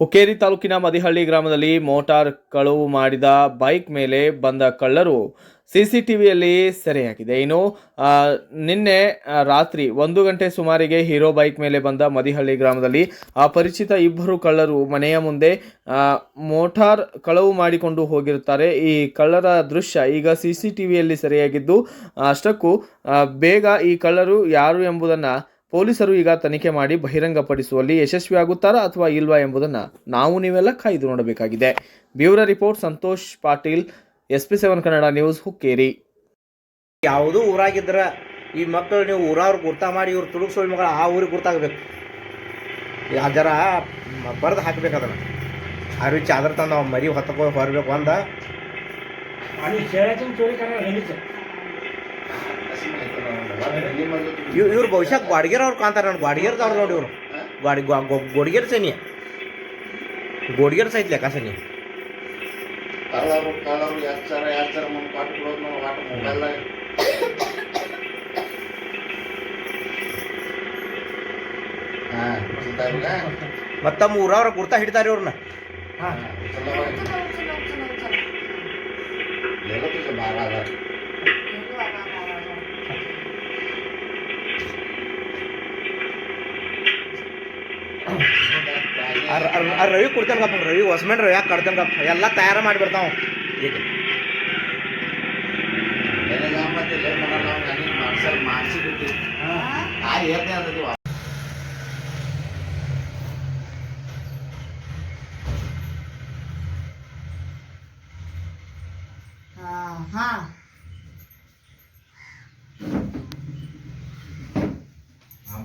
ಹುಕ್ಕೇರಿ ತಾಲೂಕಿನ ಮದಿಹಳ್ಳಿ ಗ್ರಾಮದಲ್ಲಿ ಮೋಟಾರ್ ಕಳುವು ಮಾಡಿದ ಬೈಕ್ ಮೇಲೆ ಬಂದ ಕಳ್ಳರು ಸಿಸಿಟಿವಿಯಲ್ಲಿ ಸೆರೆಯಾಗಿದೆ. ಇನ್ನು ನಿನ್ನೆ ರಾತ್ರಿ ಒಂದು ಗಂಟೆ ಸುಮಾರಿಗೆ ಹೀರೋ ಬೈಕ್ ಮೇಲೆ ಬಂದ ಮದಿಹಳ್ಳಿ ಗ್ರಾಮದಲ್ಲಿ, ಆ ಪರಿಚಿತ ಇಬ್ಬರು ಕಳ್ಳರು ಮನೆಯ ಮುಂದೆ ಮೋಟಾರ್ ಕಳವು ಮಾಡಿಕೊಂಡು ಹೋಗಿರುತ್ತಾರೆ. ಈ ಕಳ್ಳರ ದೃಶ್ಯ ಈಗ ಸಿಸಿಟಿವಿಯಲ್ಲಿ ಸೆರೆಯಾಗಿದ್ದು, ಅಷ್ಟಕ್ಕೂ ಬೇಗ ಈ ಕಳ್ಳರು ಯಾರು ಎಂಬುದನ್ನು ಪೊಲೀಸರು ಈಗ ತನಿಖೆ ಮಾಡಿ ಬಹಿರಂಗಪಡಿಸುವಲ್ಲಿ ಯಶಸ್ವಿಯಾಗುತ್ತಾರಾ ಅಥವಾ ಇಲ್ವಾ ಎಂಬುದನ್ನು ನಾವು ನೀವೆಲ್ಲ ಕಾಯ್ದು ನೋಡಬೇಕಾಗಿದೆ. Bureau report Santosh Patil S P seven Kannada news Hukkeri. ಯಾವುದೂ ಊರಾಗಿದ್ರ ಈ ಮಕ್ಕಳು ನೀವು ಊರವ್ರು ಗುರ್ತ ಮಾಡಿ ಇವ್ರು ತುಡುಗ್ ಮಗಳ ಮಗಳು ಆ ಊರಿಗೆ ಗುರ್ತಾಗಬೇಕು. ಆ ಜರ ಬರೆದು ಹಾಕ್ಬೇಕು ಅದನ್ನು. ರೀತಿ ಚಾದರ್ ತಂದು ನಾವು ಮರಿ ಹೊತ್ತಕೋ ಹೊರಬೇಕು ಅಂದ. आणि ಇವ್ ಇವ್ರು ಬಹುಶಃ ಅವ್ರು ಕಾಣ್ತಾರೆ ನಾನು ಗ್ವಾಡ್ಗೇರ್ದವ್ರು ನೋಡಿ ಇವರು. ಗ್ವಾಡಿ ಗೋಡ್ಗೇರ್ ಸನಿ ಗೋಡ್ಗೇರ್ ಸೈತ್ ಲೆಕ್ಕ ಸನಿ ಹಾಂ ಮತ್ತು ತಮ್ಮ ಊರವ್ರ ಗುರ್ತ ಹಿಡಿತಾರೆ ಇವ್ರನ್ನ हा ಆ ರವಿ ಕೊಡ್ತಾನೆ ಗಪ್ಪ ರವಿ ಹೊಸ್ಮೇನ್ ರವಿ ಯಾಕೆ ಕಡ್ತಾನೆ ಗಪ್ಪ ಎಲ್ಲ ತಯಾರ ಮಾಡಿಬಿಡ್ತಾವ ಈಗ. ಮಾಡ್ಸಲ್ ಆ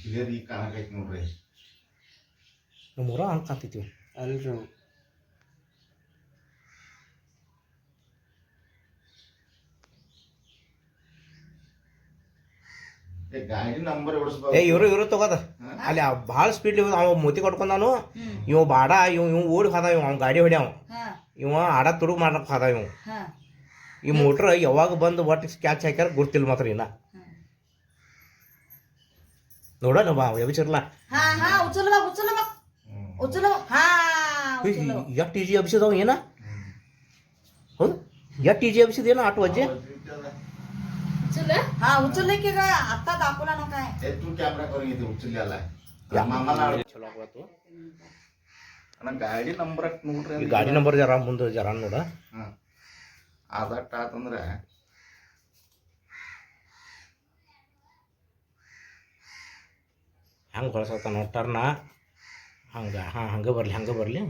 ಕ್ಲಿಯರ್ ಈಗ ಕಾಣಕೈತಿ ನೋಡ್ರಿ ನಮ್ಮೂರ ಹಂಗೆ ಅಲ್ರಿ. ಏ ಇವರು ಇವರು ತಗೋದ. ಅಲ್ಲಿ ಭಾಳ ಸ್ಪೀಡ್ ಅವ ಮೂತಿ ಕೊಟ್ಕೊಂಡಾನು ಇವ್ ಬಾಡ ಇವ್ ಇವ್ ಓಡಿ ಹೋದ ಇವ್ ಗಾಡಿ ಹೊಡ್ಯಾವ. ಇವ ಆಡ ತುಡುಗ್ ಮಾಡಕ್ ಹೋದ ಇವ್. ಈ ಮೋಟ್ರ್ ಯಾವಾಗ ಬಂದು ಒಟ್ಟಿಗೆ ಕ್ಯಾಚ್ ಹಾಕ್ಯಾರ ಗುರ್ತಿಲ್ಲ ಮಾತ್ರ ಇನ್ನ. ನೋಡ ಬಾ ವಿಚಾರಲ್ಲ हा हा उचल बघ उचल बघ उचल बघ हा उचल बघ. ಎಷ್ಟು ಟಿ ಜಿ ಅಭಿಷೇದ ಏನ ಹೌದು ಎಷ್ಟು ಟಿ ಜಿ ಅಭಿಷೇದ ಏನ ಆಟೋ ಅಜ್ಜೆ हा उचलले की ग आता दाखवला ना काय हे तू कॅमेरा करून येते उचलल्याला ಯಾ. ಮಾಮನ ಚಲೋ ಆಗ್ಬಾರ್ದು. ಅಣ್ಣ ಗಾಡಿ ನಂಬರ್ ನೋಡ್ರಿ ಈ ಗಾಡಿ ನಂಬರ್ ಜರ ಮುಂದೆ ಜರ ನೋಡ ಹಾ ಅದಟ್ಟ ಆತಂದ್ರೆ ಹಂಗೆ ಹೊಳಸತ್ತಾನ ಟರ್ನ ಹಂಗೆ ಹಾಂ ಹಂಗೆ ಬರಲಿ ಹಂಗೆ ಬರಲಿ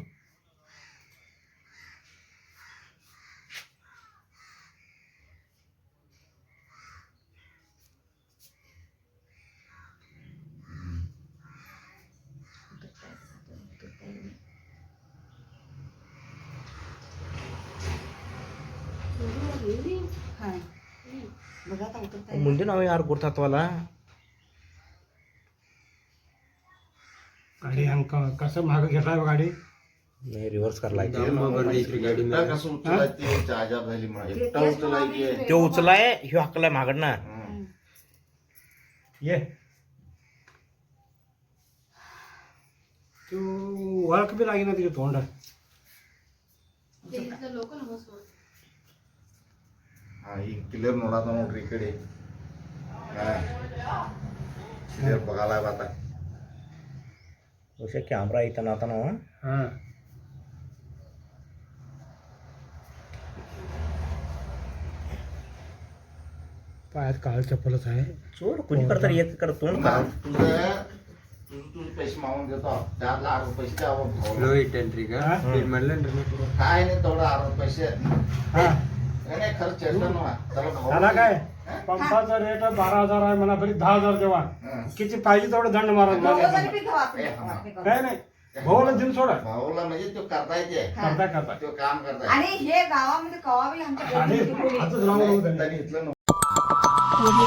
ಮುಂದೆ ನಾವು ಯಾರು ಗುರ್ತಾತ್ವಲ್ಲ गाडी आमकां कसं मागं घेता गाडी? नाही रिव्हर्स करायला तो उचलाय ह्यो हकलाय मागडनं. ये. तो वळख बी लागेना तिच्या तोंडात क्लिअर नोडा नोट इकडे. क्लिअर बघायला आता. उसे कैमरा इतना तना ना हाँ। काल चप्पल था है चोर कुणी करतात येत कर तोंड का तुझे पैसे मागून देतो चार लाख से आवो लो इटेंट्री का फिर मरले ने म्हणलं काय नाही तोड़ा आरोप पैसे? हाँ। नाही खर्च चलता ना त्याला काय पंपाचा रेट बारा हजार आहे म्हणा बरी दहा हजार देवा हं. किती पाहिजे तेवढं दंड मारा दोघं जरी बी गव्हा ए, हा. काय नाही भाऊला दिन सोडा. भाऊला म्हणजे तो करताय ते. करता करता तो काम करताय. आणि हे गावामध्ये कवा बी आमच्या आणि राहू त्यांनी इथलं कोणी